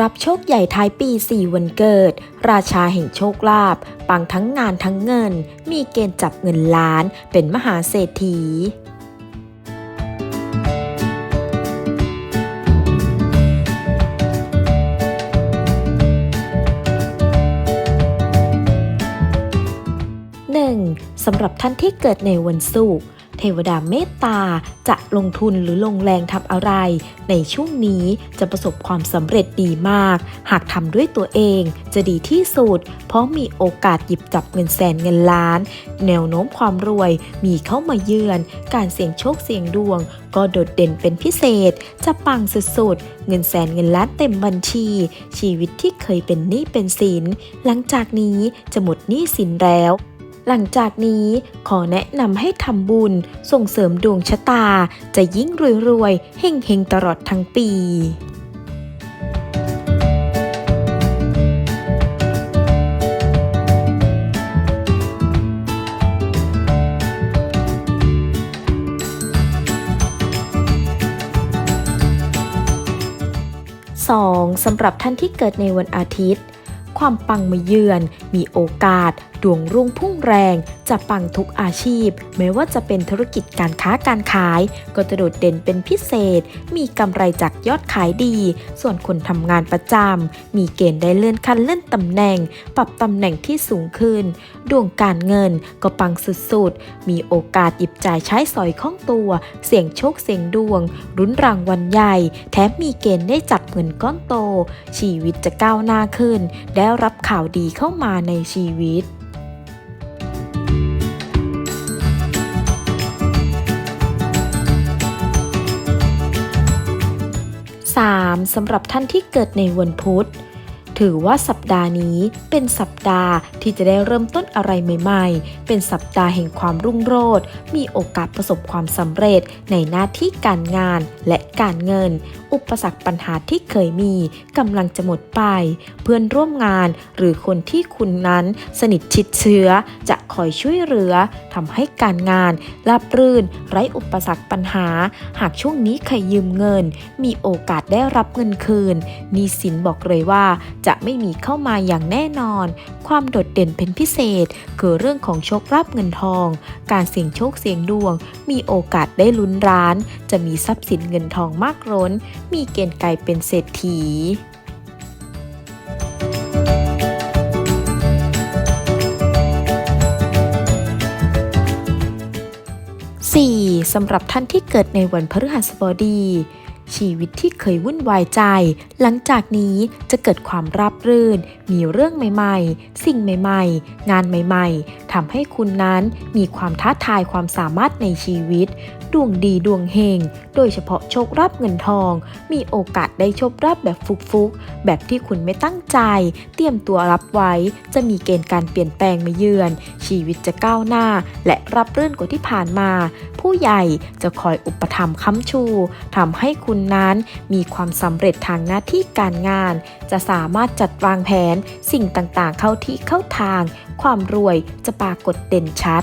รับโชคใหญ่ท้ายปี 4 วันเกิด ราชาแห่งโชคลาภปังทั้งงานทั้งเงิน มีเกณฑ์จับเงินล้าน เป็นมหาเศรษฐีสำหรับท่านที่เกิดในวันศุกร์ เทวดาเมตตาจะลงทุนหรือลงแรงทำอะไร ในช่วงนี้จะประสบความสำเร็จดีมาก หากทำด้วยตัวเองจะดีที่สุด เพราะมีโอกาสหยิบจับเงินแสนเงินล้าน แนวโน้มความรวยมีเข้ามาเยือน การเสี่ยงโชคเสี่ยงดวง ก็โดดเด่นเป็นพิเศษ จะปังสุดๆ เงินแสนเงินล้านเต็มบัญชี ชีวิตที่เคยเป็นหนี้เป็นสิน หลังจากนี้จะหมดหนี้สินแล้ว หลังจากนี้ขอแนะนำให้ทำบุญส่งเสริมดวงชะตา จะยิ่งรวยๆเฮงๆตลอดทั้งปี 2. สำหรับท่านที่เกิดในวันอาทิตย์ ความปังมาเยือน มีโอกาส ดวงรุ่งพุ่งแรง จะปังทุกอาชีพ ไม่ว่าจะเป็นธุรกิจการค้าการขาย ก็จะโดดเด่นเป็นพิเศษ มีกำไรจากยอดขายดี ส่วนคนทำงานประจำมีเกณฑ์ได้เลื่อนขั้นเลื่อนตำแหน่ง ปรับตำแหน่งที่สูงขึ้น ดวงการเงินก็ปังสุดๆ มีโอกาสหยิบจ่ายใช้สอยคล่องตัว เสี่ยงโชคเสี่ยงดวงรุ้นรางวัลใหญ่ แถมมีเกณฑ์ได้จับเงินก้อนโต ชีวิตจะก้าวหน้าขึ้น ได้รับข่าวดีเข้ามาในชีวิต 3. สำหรับท่านที่เกิดในวันพุธ ถือว่าสัปดาห์นี้เป็นสัปดาห์ที่จะได้เริ่มต้นอะไรใหม่ๆ เป็นสัปดาห์แห่งความรุ่งโรจน์ มีโอกาสประสบความสำเร็จในหน้าที่การงานและการเงิน อุปสรรคปัญหาที่เคยมีกำลังจะหมดไป เพื่อนร่วมงานหรือคนที่คุณนั้นสนิทชิดเชื้อ จะคอยช่วยเหลือทำให้การงานราบรื่น ไร้อุปสรรคปัญหา หากช่วงนี้ใครยืมเงิน มีโอกาสได้รับเงินคืนนีสินบอกเลยว่าจะไม่มีเข้ามาอย่างแน่นอน ความโดดเด่นเป็นพิเศษ คือเรื่องของโชคลาภเงินทอง การเสี่ยงโชคเสี่ยงดวง มีโอกาสได้ลุ้นร้าน จะมีทรัพย์สินเงินทองมากล้น มีเกณฑ์กลายเป็นเศรษฐี 4. สำหรับท่านที่เกิดในวันพฤหัสบดี ชีวิตที่เคยวุ่นวายใจ หลังจากนี้จะเกิดความราบรื่น มีเรื่องใหม่ๆ สิ่งใหม่ๆ งานใหม่ๆทำให้คุณนั้นมีความท้าทายความสามารถในชีวิต ดวงดีดวงเฮง โดยเฉพาะโชคราบเงินทอง มีโอกาสได้โชคราบแบบฟุกๆ แบบที่คุณไม่ตั้งใจ เตรียมตัวรับไว้ จะมีเกณฑ์การเปลี่ยนแปลงมาเยือน ชีวิตจะก้าวหน้า และรับรื่นกว่าที่ผ่านมา ผู้ใหญ่จะคอยอุปถัมภ์ค้ำชูทำให้คุณคุณนั้น มีความสำเร็จทางหน้าที่การงาน จะสามารถจัดวางแผน สิ่งต่างๆ เข้าที่เข้าทาง ความรวยจะปรากฏเด่นชัด